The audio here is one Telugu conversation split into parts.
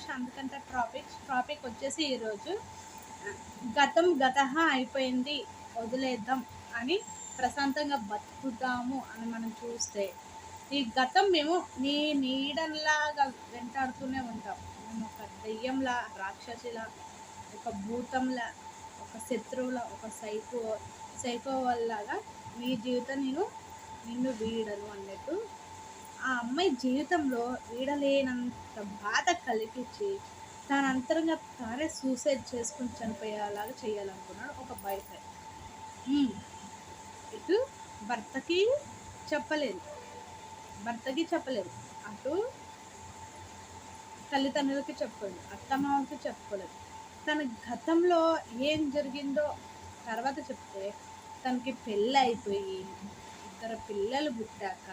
శాంతికంత ట్రాఫిక్ ట్రాఫిక్ వచ్చేసి ఈరోజు గతం గత అయిపోయింది వదిలేద్దాం అని ప్రశాంతంగా బతుకుతాము అని మనం చూస్తే ఈ గతం మేము నీ నీడంలాగా వెంటాడుతూనే ఉంటాం. మేము ఒక దెయ్యంలా రాక్షసిలా ఒక భూతంలా ఒక శత్రువులా ఒక సైకో సైకో వల్లగా నీ జీవితం నేను నిన్ను వీడను అన్నట్టు ఆ అమ్మాయి జీవితంలో వీడలేనంత బాధ కలిగించి తన అంతరంగా తానే సూసైడ్ చేసుకుని చనిపోయేలాగా చేయాలనుకున్నాడు ఒక బాయ్ ఫ్రెండ్ ఇటు భర్తకి చెప్పలేదు. భర్తకి చెప్పలేదు. అటు తల్లిదండ్రులకి చెప్పలేదు. అత్తమామకి చెప్పుకోలేదు తన గతంలో ఏం జరిగిందో తర్వాత చెప్తే తనకి పెళ్ళి అయిపోయి ఇద్దరు పిల్లలు పుట్టాక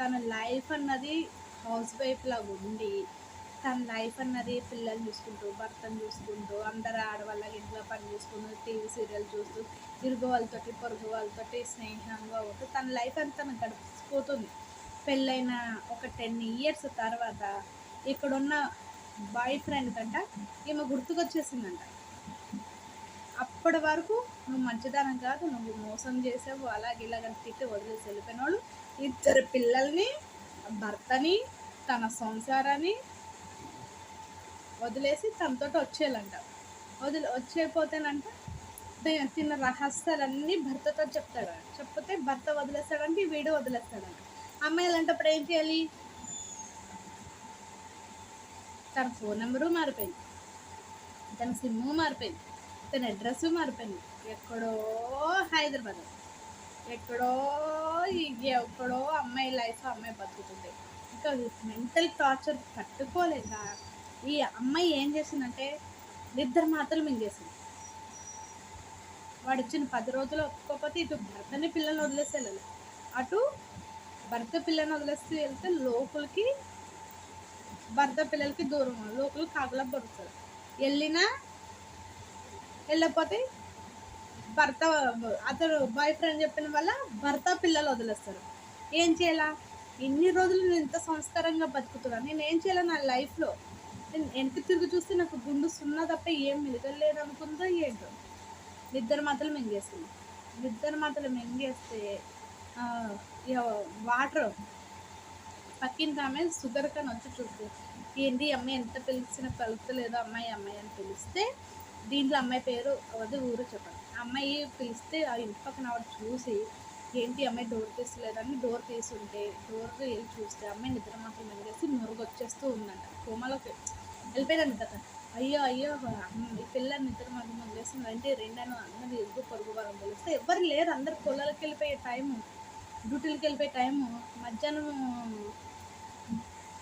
తన లైఫ్ అన్నది హౌస్ వైఫ్ లాగా ఉండి తన లైఫ్ అన్నది పిల్లలు చూసుకుంటూ భర్తను చూసుకుంటూ అందరు ఆడవాళ్ళకి ఇంట్లో పని చేసుకుంటూ టీవీ సీరియల్ చూస్తూ తిరుగు వాళ్ళతోటి పొరుగు వాళ్ళతోటి స్నేహంగా ఉంటూ తన లైఫ్ అంతా తను గడిచిపోతుంది. పెళ్ళైన ఒక టెన్ ఇయర్స్ తర్వాత ఇక్కడున్న బాయ్ ఫ్రెండ్ కంట ఈమె గుర్తుకొచ్చేసిందంట. అప్పటి వరకు నువ్వు మంచిదనం కాదు నువ్వు మోసం చేసావు అలాగే ఇలాగని తిట్టి వదిలేసి వెళ్ళిపోయిన వాళ్ళు ఇద్దరు పిల్లల్ని భర్తని తన సంసారాన్ని వదిలేసి తనతో వచ్చేయాలంట. వదిలి వచ్చేపోతేనంట తిన్న రహస్యాలన్నీ భర్తతో చెప్తాడు. చెప్పితే భర్త వదిలేస్తాడంటే వీడు వదిలేస్తాడంట. అమ్మాయిలు అంటే అప్పుడు ఏం చేయాలి? తన ఫోన్ నెంబరు మారిపోయింది. తన సిమ్ము మారిపోయింది. తన అడ్రస్ మారిపోయింది. ఎక్కడో హైదరాబాద్. ఎక్కడో ఇది ఎక్కడో అమ్మాయి లైఫ్ అమ్మాయి బతుకుతుంది. ఇంకా మెంటల్ టార్చర్ తట్టుకోలేక ఈ అమ్మాయి ఏం చేసిందంటే నిద్ర మాత్రం మింగేసింది. వాడు ఇచ్చిన పది రోజులు ఒప్పుకోకపోతే ఇటు భర్తని పిల్లల్ని వదిలేసి వెళ్ళాలి. అటు భర్త పిల్లని వదిలేస్తూ వెళ్తే లోపలికి భర్త పిల్లలకి దూరం లోపలికి కాకులా పడుతుంది. వెళ్ళినా వెళ్ళకపోతే భర్త అతడు బాయ్ ఫ్రెండ్ చెప్పిన వల్ల భర్త పిల్లలు వదిలేస్తారు. ఏం చేయాలా? ఇన్ని రోజులు నేను ఇంత సంస్కారంగా బతుకుతున్నా. నేను ఏం చేయాలి నా లైఫ్లో నేను వెనక్కి తిరిగి చూస్తే నాకు గుండు సున్నా తప్ప ఏం మిగలేదు అనుకుందో ఏంటో. నిద్ర మాత్రం మింగేసింది నిద్ర మాత్రం మింగేస్తే వాటర్ పక్కింటి ఆమె షుగర్ కానీ వచ్చి చూస్తే ఏంటి అమ్మాయి ఎంత పిలిచినా కలుపుతలేదు అమ్మాయి అమ్మాయి అని పిలిస్తే దీంట్లో అమ్మాయి పేరు అది ఊరు చెప్పండి. అమ్మాయి పిలిస్తే ఆ ఇంటి పక్కన ఆవిడ చూసి ఏంటి అమ్మాయి డోర్ తీసలేదని డోర్ తీసి ఉంటే డోర్ వెళ్ళి చూస్తే అమ్మాయి నిద్ర మాత్రం వెళ్ళేసి మురుగు వచ్చేస్తూ ఉందంట. కోమలోకి వెళ్ళిపోయాను నిద్ర. అయ్యో అయ్యో అమ్మ, ఈ పిల్ల నిద్ర మాత్రం వదిలేస్తుంది అంటే రెండను అందరూ ఎదుగు పొరుగు వారం తెలిస్తే ఎవరు లేరు. అందరు పొలాలకు వెళ్ళిపోయే టైము డ్యూటీలకు వెళ్ళిపోయే టైము మధ్యాహ్నం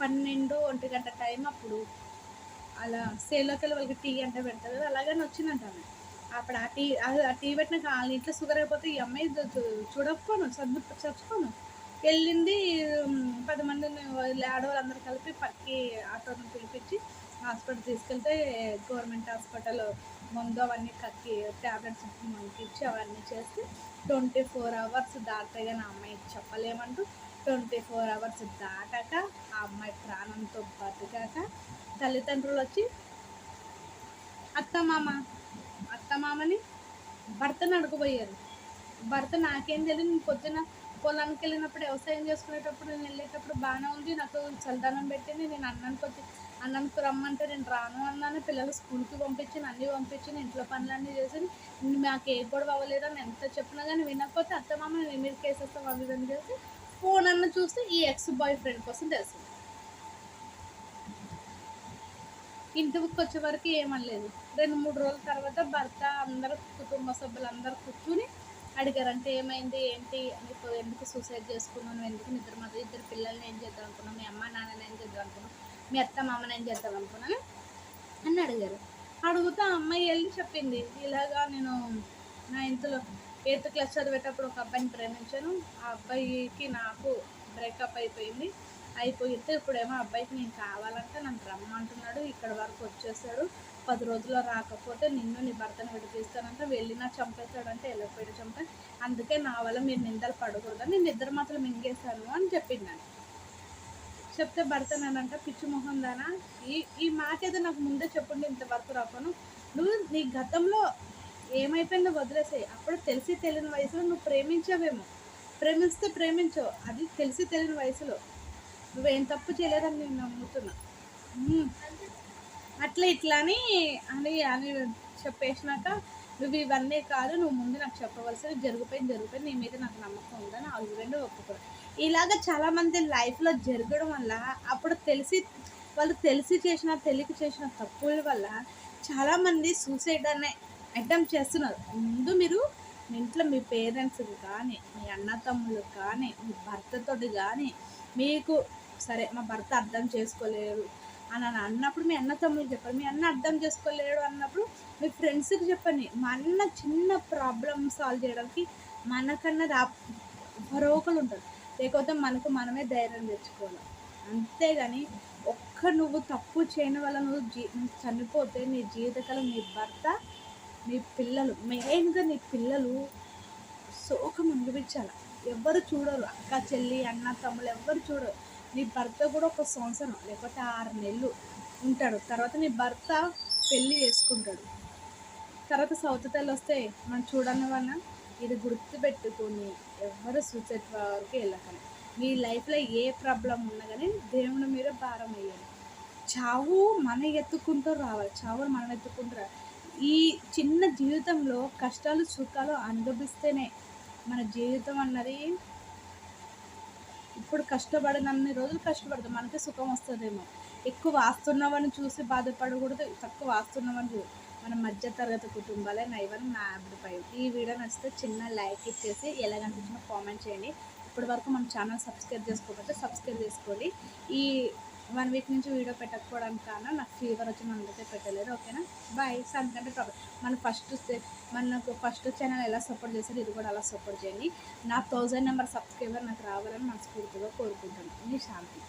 పన్నెండు ఒంటి గంట టైం అప్పుడు అలా సేల్లోకి వెళ్ళి వాళ్ళకి టీ అంటే పెడతారు అలాగని వచ్చిందంట ఆమె. అప్పుడు ఆ టీ ఆ టీ పెట్టిన కాలనీ ఇట్లా షుగర్ అయిపోతే ఈ అమ్మాయి చూడకపోను చదువు చచ్చుకోను. వెళ్ళింది పది మందిని ఆడవాళ్ళందరూ కలిపి పక్కి ఆటోని పిలిపించి హాస్పిటల్ తీసుకెళ్తే గవర్నమెంట్ హాస్పిటల్ ముందు అవన్నీ కక్కి ట్యాబ్లెట్స్ మనకి ఇచ్చి అవన్నీ చేస్తే ట్వంటీ ఫోర్ అవర్స్ దాటాయి కానీ అమ్మాయి చెప్పలేమంటూ ట్వంటీ ఫోర్ అవర్స్ దాటాక ఆ అమ్మాయి ప్రాణంతో బతికాక తల్లిదండ్రులు వచ్చి అత్త మామ అత్తమామని భర్తను అడుగుపోయారు భర్త నాకేం తెలియదు నేను పొద్దున పొలానికి వెళ్ళినప్పుడు వ్యవసాయం చేసుకునేటప్పుడు నేను వెళ్ళేటప్పుడు బాగానే ఉంది. నాకు చల్లదనం పెట్టింది. నేను అన్నానికి వచ్చి అన్నానికి రమ్మంటే నేను రాను అన్నాను. పిల్లలు స్కూల్కి పంపించాను అన్నీ పంపించాను ఇంట్లో పనులన్నీ చేసి మాకు ఏ గొడవ అవ్వలేదు అని ఎంత చెప్పినా కానీ వినకపోతే అత్తమామ నేను మీరు కేసేస్తాం అవి ఇవన్నీ చేసి ఫోన్ అన్న చూస్తే ఈ ఎక్స్ బాయ్ ఫ్రెండ్ కోసం తెలిసింది ఇంటికి వచ్చే వరకు ఏమనలేదు. రెండు మూడు రోజుల తర్వాత భర్త అందరూ కుటుంబ సభ్యులు అందరూ కూర్చుని అడిగారు అంటే ఏమైంది? ఏంటి? అని ఎందుకు సూసైడ్ చేసుకున్నాను ఎందుకు నిద్ర మాత్రం ఇద్దరు పిల్లల్ని ఏం చేద్దాం అనుకున్నాను మీ అమ్మ నాన్నని ఏం చేద్దాం అనుకున్నాను మీ అత్త మామని ఏం చేద్దాం అనుకున్నాను అని అడిగారు. అడుగుతా ఆ అమ్మాయి వెళ్ళి చెప్పింది ఇలాగా నేను నా ఇంట్లో ఎయిత్ క్లాస్ చదివేటప్పుడు ఒక అబ్బాయిని ప్రేమించాను. ఆ అబ్బాయికి నాకు బ్రేకప్ అయిపోయింది. అయిపోయితే ఇప్పుడేమో అబ్బాయికి నేను కావాలంటే నన్ను రమ్మంటున్నాడు ఇక్కడ వరకు వచ్చేసాడు. పది రోజుల్లో రాకపోతే నిన్ను నీ భర్తను విడిపిస్తానంటే వెళ్ళినా చంపేస్తాడంటే వెళ్ళిపోయాడు చంపే అందుకే నా వల్ల మీరు నిందలు పడకూడదని నేను నిద్ర మాత్రం మింగేశాను అని చెప్పింది చెప్తే భర్త నానంట పిచ్చి మొహం దానా? ఈ ఈ మాట ఏదో నాకు ముందే చెప్పండి ఇంతవరకు రాకను. నువ్వు నీ గతంలో ఏమైపోయిందో వదిలేసాయి. అప్పుడు తెలిసి తెలియని వయసులో నువ్వు ప్రేమించావేమో. ప్రేమిస్తే ప్రేమించవు అది తెలిసి తెలియని వయసులో. నువ్వేం తప్పు చేయలేదని నేను నమ్ముతున్నా. అట్లా ఇట్లా అని అని అని చెప్పేసినాక నువ్వు ఇవన్నీ కాదు నువ్వు ముందు నాకు చెప్పవలసింది జరిగిపోయింది జరిగిపోయింది నీ మీద నాకు నమ్మకం ఉందని హస్బెండ్ ఒప్పుకోరు ఇలాగ చాలామంది లైఫ్లో జరగడం వల్ల అప్పుడు తెలిసి వాళ్ళు తెలిసి చేసిన తెలియక చేసిన తప్పుల వల్ల చాలామంది సూసైడ్ అనే అటెంప్ట్ చేస్తున్నారు. ముందు మీరు మీ ఇంట్లో మీ పేరెంట్స్ కానీ మీ అన్న తమ్ముళ్ళు కానీ మీ భర్తతోటి కానీ మీకు సరే మా భర్త అర్థం చేసుకోలేరు అని అని అన్నప్పుడు మీ అన్న తమ్ముళ్ళకి చెప్పండి. మీ అన్న అర్థం చేసుకోలేడు అన్నప్పుడు మీ ఫ్రెండ్స్కి చెప్పండి. మా అన్న చిన్న ప్రాబ్లమ్ సాల్వ్ చేయడానికి మనకన్నా రా ఎవరో ఒకరు ఉంటారు. లేకపోతే మనకు మనమే ధైర్యం తెచ్చుకోవాలి. అంతేగాని ఒక్క నువ్వు తప్పు చేయని వల్ల నువ్వు జీ చనిపోతే నీ జీవితకాలం నీ భర్త నీ పిల్లలు మెయిన్గా నీ పిల్లలు శోకం అనిపించాలి ఎవరు చూడరు. అక్క చెల్లి అన్న తమ్ముళ్ళు ఎవ్వరు చూడరు. నీ భర్త కూడా ఒక సంవత్సరం లేకపోతే ఆరు నెలలు ఉంటాడు. తర్వాత నీ భర్త పెళ్ళి చేసుకుంటాడు. తర్వాత సౌత్ తెల్లి వస్తే మనం చూడని వల్ల ఇది గుర్తుపెట్టుకొని ఎవరు సూసైడ్ వరకు వెళ్ళకండి. మీ లైఫ్లో ఏ ప్రాబ్లం ఉన్నా కానీ దేవుని మీద భారం వేయాలి చావు మన ఎత్తుకుంటూ రావాలి. చావును మనం ఎత్తుకుంటూ రావాలి. ఈ చిన్న జీవితంలో కష్టాలు సుఖాలు అనుభవిస్తేనే మన జీవితం అన్నది ఇప్పుడు కష్టపడినన్ని రోజులు కష్టపడతాం. మనకి సుఖం వస్తుందేమో. ఎక్కువ వాస్తున్నామని చూసి బాధపడకూడదు తక్కువ వాస్తున్నామని చూ మన మధ్య తరగతి కుటుంబాలే నైవన్ నా అభిప్రాయం ఈ వీడియో నచ్చితే చిన్న లైక్ ఇచ్చేసి ఎలాగనిపించినా కామెంట్ చేయండి. ఇప్పటి వరకు మన ఛానల్ సబ్స్క్రైబ్ చేసుకోకపోతే సబ్స్క్రైబ్ చేసుకోండి. ఈ వన్ వీక్ నుంచి వీడియో పెట్టకపోవడానికి కారణం నాకు ఫీవర్ వచ్చి మన అయితే పెట్టలేదు ఓకేనా? బాయ్ సంకంటే ప్రాబ్లం మన ఫస్ట్ మనకు ఫస్ట్ ఛానల్ ఎలా సపోర్ట్ చేశారు ఇది కూడా అలా సపోర్ట్ చేయండి. నా థౌజండ్ నెంబర్ సబ్స్క్రైబర్ నాకు రావాలని మనస్ఫూర్తిగా కోరుకుంటాను మీ శాంతి.